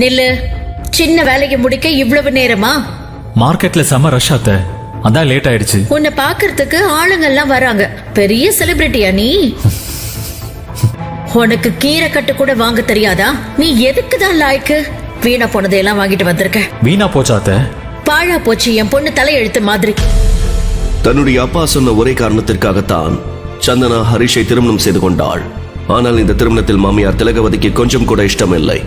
நில்லு. சின்ன வேலைக்கு முடிக்க இவ்வளவு நேரமா? மார்க்கெட்ல செம ரஷ் ஆத்த அதான் லேட் ஆயிடுச்சு. உன்னை பாக்குறதுக்கு ஆளுங்கெல்லாம் வராங்க. பெரிய செலிபிரிட்டியா நீ? உனக்கு கீரை கட்டு கூட வாங்க தெரியாதா? நீ எதுக்கு தான் லாய்க்கு? வீணா போனதையெல்லாம் வாங்கிட்டு வந்திருக்க. வீணா போச்சாத்த பாழா போச்சு என் பொண்ணு தலையெழுத்து மாதிரி. தன்னுடைய அப்பா சொன்ன ஒரே காரணத்திற்காகத்தான் சந்தனா ஹரிஷை திருமணம் செய்து கொண்டாள். ஆனால் இந்த திருமணத்தில் மாமியார் திலகவதிக்கு கொஞ்சம் கூட இஷ்டமில்லை.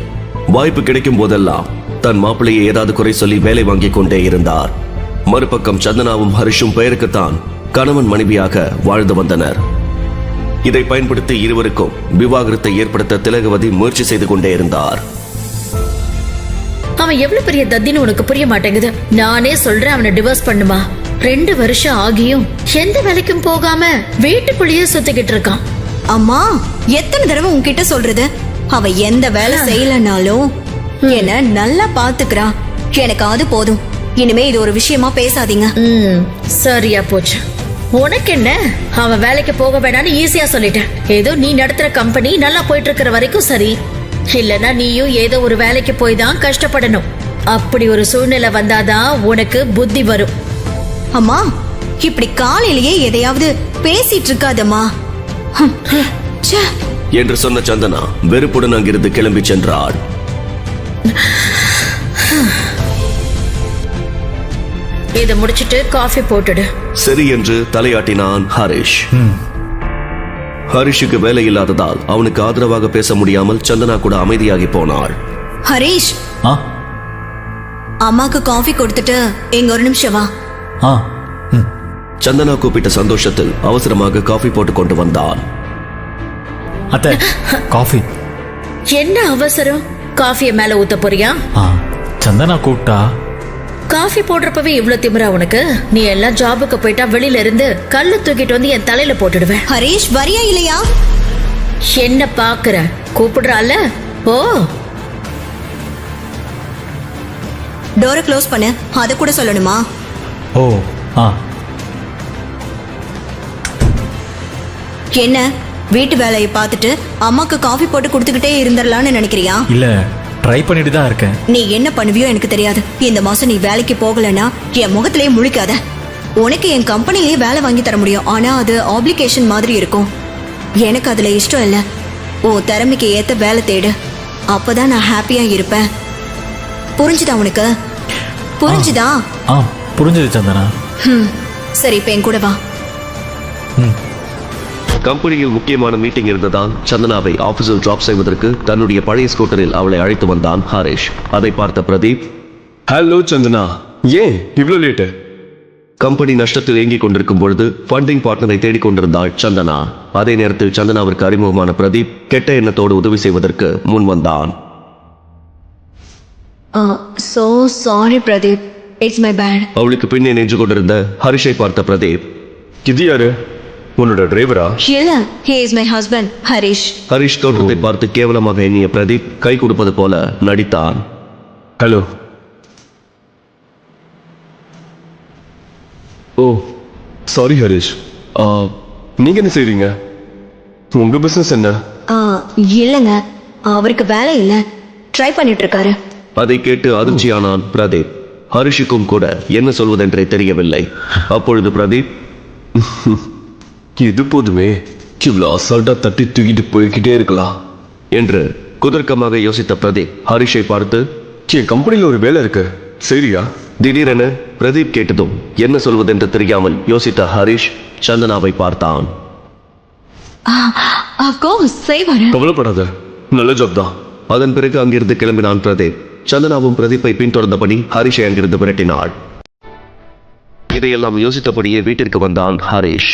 வாய்ப்பு கிடைக்கும் போதெல்லாம் தன் மாப்பிள்ளையை ஏதாவது குறை சொல்லி வேலை வாங்கிக் கொண்டே இருந்தார். மறுபக்கம் சந்தனாவும் ஹரிஷும் பெயருக்குத்தான் கணவன் மனைவியாக வாழ்ந்து வந்தனர். இதை பயன்படுத்தி இருவருக்கும் விவாகரத்தை ஏற்படுத்த திலகவதி முயற்சி செய்து கொண்டே இருந்தார். அவன் எவ்வளவு பெரிய தத்தின்னு உனக்கு புரிய மாட்டேங்குது. நானே சொல்றேன் அவனை டிவோர்ஸ் பண்ணுமா. ரெண்டு வருஷம் ஆகியும் எந்த வேலைக்கும் போகாம வீட்டுக்குள்ளேயே சுத்திக்கிட்டு இருக்கான். அம்மா எத்தனை தடவை உன்கிட்ட சொல்றது? அவ எந்த வேலை செய்யலனாலும் என்ன நல்லா பாத்துக்கிறா. எனக்கு அது போதும். இனிமே இது ஒரு விஷயமா பேசாதீங்க. ம் சரியா போச்சு. உனக்கு என்ன? அவன் வேலைக்கு போக வேணாம்னு ஈஸியா சொல்லிட்டேன். ஏதோ நீ நடத்துற கம்பெனி நல்லா போயிட்டு இருக்கிற வரைக்கும் சரி. இல்லனா நீயும் ஏதோ ஒரு வேலைக்கு போய் தான் கஷ்டப்படணும். அப்படி ஒரு சூழ்நிலை வந்தாதான் உனக்கு புத்தி வரும். அம்மா இப்படி காலையிலேயே எதையாவது பேசிட்டு இருக்காதம்மா. என்று சொன்ன சந்தனா வெறுப்புடன் அங்கிருந்து கிளம்பி சென்றாள். இதை முடிச்சிட்டு காஃபி போட்டுடு. சரி என்று தலையாட்டினான் ஹரிஷ். ஹரிஷுக்கு வேலை இல்லாததால் அவனுக்கு ஆதரவாக பேச முடியாமல் சந்தனா கூட அமைதியாகி போனாள். ஹரீஷ்! ஆ? அம்மாக்கு காஃபி கொடுத்துட்டு எங்க ஒரு நிமிஷம் வா. சந்தனா கூப்பிட்ட சந்தோஷத்தில் அவசரமாக காஃபி போட்டு கொண்டு வந்தான். அத்த காஃபி. என்ன அவசரம்? காஃபிய மேல ஊத்த போறியா? ஆ சந்தனா கூப்பிட்டா காஃபி போடுறப்பவே இவ்ளோ திமிரா உனக்கு? நீ எல்லாம் ஜாபுக்கு போயிட்டா வெளியில இருந்து கல்லு தூக்கிட்டு வந்து என் தலையில போட்டுடுவேன். ஹரீஷ் வரியா இல்லையா? என்ன பாக்குற? கூப்பிடுறால? ஓ டோரை க்ளோஸ் பண்ணு. அதை கூட சொல்லணுமா? ஓ ஆ. என்ன? வீட்டு வேலையை பார்த்துட்டு அம்மாக்கு காஃபி போட்டு கொடுத்துக்கிட்டே இருந்துடலாம்னு நினைக்கிறியா? இல்ல ட்ரை பண்ணிட்டு தான் இருக்கேன். நீ என்ன பண்ணுவியோ எனக்கு தெரியாது. இந்த மாசம் நீ வேலைக்கு போகலன்னா என் முகத்திலேயே முழிக்காத. உனக்கு என் கம்பெனிலேயே வேலை வாங்கி தர முடியும். ஆனா அது ஆப்ளிகேஷன் மாதிரி இருக்கும். எனக்கு அதுல இஷ்டம் இல்ல. உன் திறமைக்கு ஏத்த வேலை தேடு. அப்பதான் நான் ஹாப்பியா இருப்பேன். புரிஞ்சுதா உனக்கு? புரிஞ்சுதா? ஆ புரிஞ்சது சந்தனா. சரி இப்ப என் கூட வா. ம் கம்பெனியில் முக்கியமான மீட்டிங் இருந்ததால் சந்தனாவை ஆபீஸில் டிராப் செய்வதற்கு தன்னுடைய பழைய ஸ்கூட்டரில் அவளை அழைத்து வந்தான் ஹரிஷ். அதை பார்த்த பிரதீப் ஹலோ சந்தனா. ஏன்? இவ்வளோ லேட்டு கம்பெனி நஷ்டத்தில் இயங்கிக் கொண்டிருக்கும் பொழுது ஃபண்டிங் பார்ட்னரை தேடிக் கொண்டிருந்தாள் சந்தனா. அதே நேரத்தில் சந்தனாவிற்கு அறிமுகமான பிரதீப் கெட்ட எண்ணத்தோடு உதவி செய்வதற்கு முன் வந்தான். So sorry Pradeep. It's my bad அவளுக்கு பின்னே நின்று கொண்டிருந்த ஹரிஷை பார்த்த பிரதீப் இது யாரு? உன்னோட டிரைவரா இல்ல hey is my husband Harish Harish தோற்றத்தை பார்த்து கேவலமாக எண்ணிய பிரதீப் கை கொடுப்பது போல நடித்தான். ஹலோ. Oh sorry Harish. ஆ, நீங்க என்ன செய்றீங்க? உங்க பிசினஸ் என்ன? ஆ, இல்லைங்க. அவருக்கு வேலை இல்ல. ட்ரை பண்ணிட்டு இருக்காரு அதை கேட்டு அதிர்ச்சியானான் பிரதீப். ஹரிஷுக்கும் கூட என்ன சொல்வதென்றே தெரியவில்லை. அப்பொழுது பிரதீப் இது போதுமே. இவ்வளோ அசால்ட்டா தட்டி தூக்கிட்டு போய்கிட்டே இருக்கலாம். என்று குதர்க்கமாக யோசித்த பிரதீப் ஹரிஷை பார்த்து என் கம்பெனியில் ஒரு வேலை இருக்கு. சரியா? திடீரென பிரதீப் கேட்டதும் என்ன சொல்வதென்று தெரியாமல் யோசித்த ஹரிஷ் சந்தனாவை பார்த்தான். கவலைப்படாத நல்ல ஜாப் தான். அதன் பிறகு அங்கிருந்து கிளம்பினான் பிரதீப். சந்தனாவும் பிரதீப்பை பின்தொடர்ந்தபடி ஹரிஷை அங்கிருந்து விரட்டினாள். இதையெல்லாம் யோசித்தபடியே வீட்டிற்கு வந்தான் ஹரிஷ்.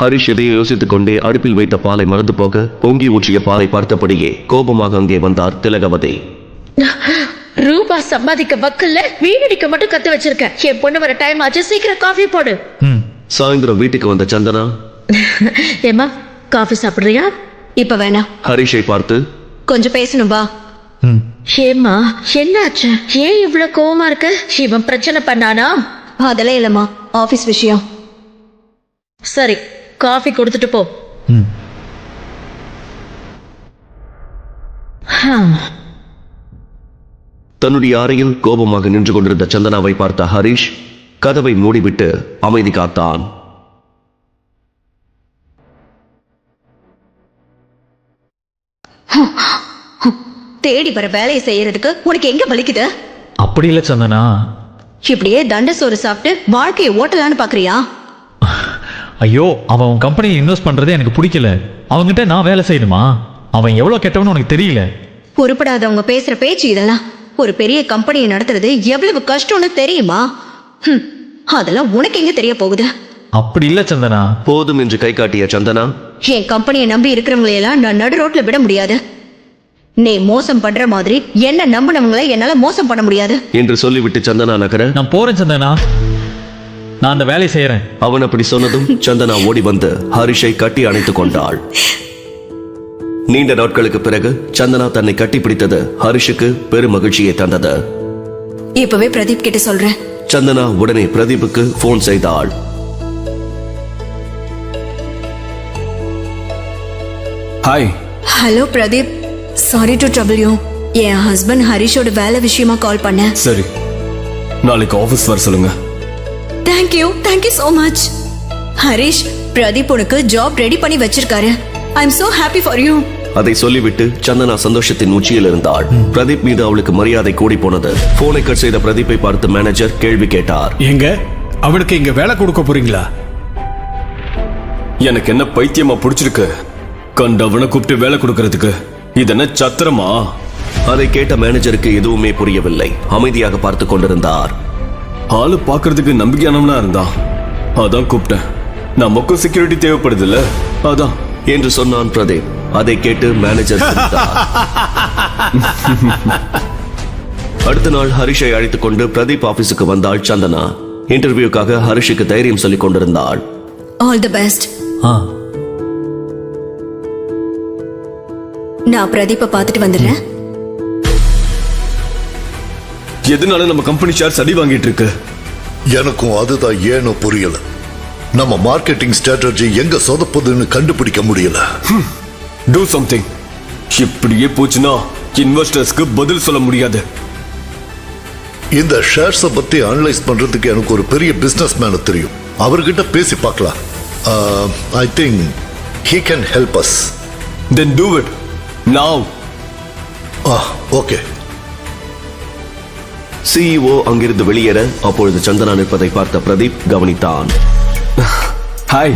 ஹரிஷ் இதையே யோசித்துக் கொண்டே அடுப்பில் வைத்த பாலை மறந்து போக பொங்கி ஊற்றிய பாலை பார்த்தபடியே கோபமாக அங்கே வந்தார் திலகவதி. ரூபா சம்பாதிக்க வக்கல்ல? வீணடிக்க மட்டும் கத்து வச்சிருக்க. என் பொண்ணு வர டைம் ஆச்சு சீக்கிரம் காஃபி போடு. ம். சாயந்தரம் வீட்டுக்கு வந்த சந்தனா? ஏமா காஃபி சாப்பிடுறியா? இப்ப வேணாம். ஹரிஷை பார்த்து கொஞ்சம் பேசணும் வா. ம். ஏம்மா என்னாச்சு? ஏன் இவ்வளவு கோவமா இருக்க? இவன் பிரச்சனை பண்ணானா? அதெல்லாம் இல்லம்மா ஆபீஸ் விஷயம். சரி காஃபி கொடுத்துட்டு போ. தன்னுடைய அறையில் கோபமாக நின்று கொண்டிருந்த சந்தனாவை பார்த்த ஹரிஷ் கதவை மூடிவிட்டு அமைதி காத்தான். தேடி வர வேலையை செய்யறதுக்கு உனக்கு எங்க வலிக்குது? அப்படி இல்லை சந்தனா. இப்படியே தண்ட சோறு சாப்பிட்டு வாழ்க்கையை ஓட்டலான்னு பாக்குறியா? ஐயோ அவன் உன் கம்பெனியில் இன்வெஸ்ட் பண்றதே எனக்கு பிடிக்கல. அவன்கிட்ட நான் வேலை செய்யணுமா? அவன் எவ்வளோ கெட்டவன்னு உனக்கு தெரியல. உருப்படாதவங்க பேசுற பேச்சு இதெல்லாம். ஒரு பெரிய கம்பெனியை நடத்துறது எவ்வளவு கஷ்டம்னு தெரியுமா? ஹம், அதெல்லாம் உனக்கு எங்க தெரிய போகுது? அப்படி இல்லை சந்தனா. போதும் என்று கை காட்டிய சந்தனா. என் கம்பெனியை நம்பி இருக்கிறவங்களை எல்லாம் நான் நடு ரோட்ல விட முடியாது. நீ மோசம் பண்ற மாதிரி என்ன நம்பினவங்களை என்னால மோசம் பண்ண முடியாது. என்று சொல்லிவிட்டு சந்தனா நகர நான் போறேன் சந்தனா. நான் அந்த வேலையை செய்யறேன். அவன் அப்படி சொன்னதும் சந்தனா ஓடி வந்து ஹரிஷை கட்டி அணைத்துக் கொண்டாள். நீண்ட நாட்களுக்கு பிறகு சந்தனா தன்னை கட்டிப்பிடித்தது ஹரிஷுக்கு பெரும் மகிழ்ச்சியை தந்தது. இப்பவே பிரதீப் கிட்ட சொல்றேன். சந்தனா உடனே பிரதீப்புக்கு போன் செய்தாள். Hi hello Pradeep. Sorry to trouble you N husband ஹரிஷோட வேலை விஷயமா கால் பண்ணேன். சரி. நாளைக்கு ஆஃபீஸ் வர சொல்லுங்க. Thank you thank you so much Harish Pradeep உனக்கு ஜாப் ரெடி பண்ணி வச்சிருக்காரு. I am so happy for you அதை சொல்லிவிட்டு சந்தனா சந்தோஷத்தின் உச்சியில் இருந்தாள். பிரதீப் மீது அவளுக்கு மரியாதை கூடி போனது. போனை கட் செய்த பிரதீப்பை பார்த்து மேனேஜர் கேள்வி கேட்டார். எங்க? அவனுக்கு இங்க வேலை கொடுக்க போறீங்களா? எனக்கு என்ன பைத்தியமா பிடிச்சிருக்கு? கண்டவனை கூப்பிட்டு வேலை கொடுக்கறதுக்கு. இது என்ன சத்திரமா? அதை கேட்ட மேனேஜருக்கு எதுவுமே புரியவில்லை. அமைதியாக பார்த்து கொண்டிருந்தார். ஆளு பார்க்கறதுக்கு நம்பிக்கையானவனா இருந்தான். அதான் கூப்பிட்டேன். நமக்கும் செக்யூரிட்டி தேவைப்படுது இல்ல அதான். என்று சொன்னான் பிரதீப். அதை கேட்டு மேனேஜர் சிரித்தார். அடுத்த நாள் ஹரிஷை அழைத்துக் கொண்டு பிரதீப் ஆபீஸுக்கு வந்தாள் சந்தனா. இன்டர்வியூக்காக ஹரிஷுக்கு தைரியம் சொல்லிக் கொண்டிருந்தாள். ஆல் தி பெஸ்ட் நான் பிரதீப்பை பார்த்துட்டு வந்துடுறேன். எதனால நம்ம கம்பெனி ஷேர்ஸ் அடி வாங்கிட்டு இருக்கு? எனக்கும் அதுதான் ஏனோ புரியல. நம்ம மார்க்கெட்டிங் ஸ்ட்ராட்டஜி எங்க சொதப்புதுன்னு கண்டுபிடிக்க முடியல. டூ சம்திங் இப்படியே போச்சுன்னா இன்வெஸ்டர்ஸ்க்கு பதில் சொல்ல முடியாது. இந்த ஷேர்ஸ பத்தி அனலைஸ் பண்றதுக்கு எனக்கு ஒரு பெரிய பிசினஸ் மேன தெரியும். அவர்கிட்ட பேசி பார்க்கலாம். I think he can help us then do it now ah okay CEO அங்கிருந்து வெளியேற அப்பொழுது சந்தனா நிற்பதை பார்த்த பிரதீப் கவனித்தான். ஹாய்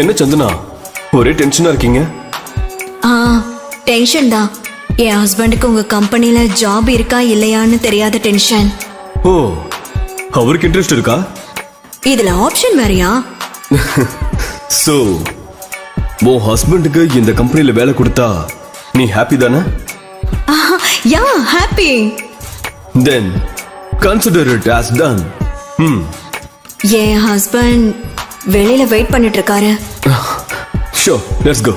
என்ன சந்தனா? ஒரே டென்ஷனா இருக்கீங்க? ஆ டென்ஷன் தான். என் ஹஸ்பண்டுக்கு உங்க கம்பெனில ஜாப் இருக்கா இல்லையான்னு தெரியாத டென்ஷன் ஓ அவருக்கு இன்ட்ரெஸ்ட் இருக்கா? இதுல ஆப்ஷன் வேறயா? சோ உன் ஹஸ்பண்டுக்கு இந்த கம்பெனில வேலை கொடுத்தா நீ ஹாப்பி தானே? Yeah happy then consider it as done ம் என் ஹஸ்பண்ட் வெளியில வெயிட் பண்ணிட்டு இருக்காரு ஷோ லெட்ஸ் கோ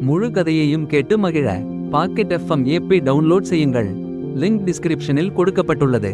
முழு கதையையும் கேட்டு மகிழ. பாக்கெட் எஃப்எம் ஏபி டவுன்லோட் செய்யுங்கள். லிங்க் டிஸ்கிரிப்ஷனில் கொடுக்கப்பட்டுள்ளது.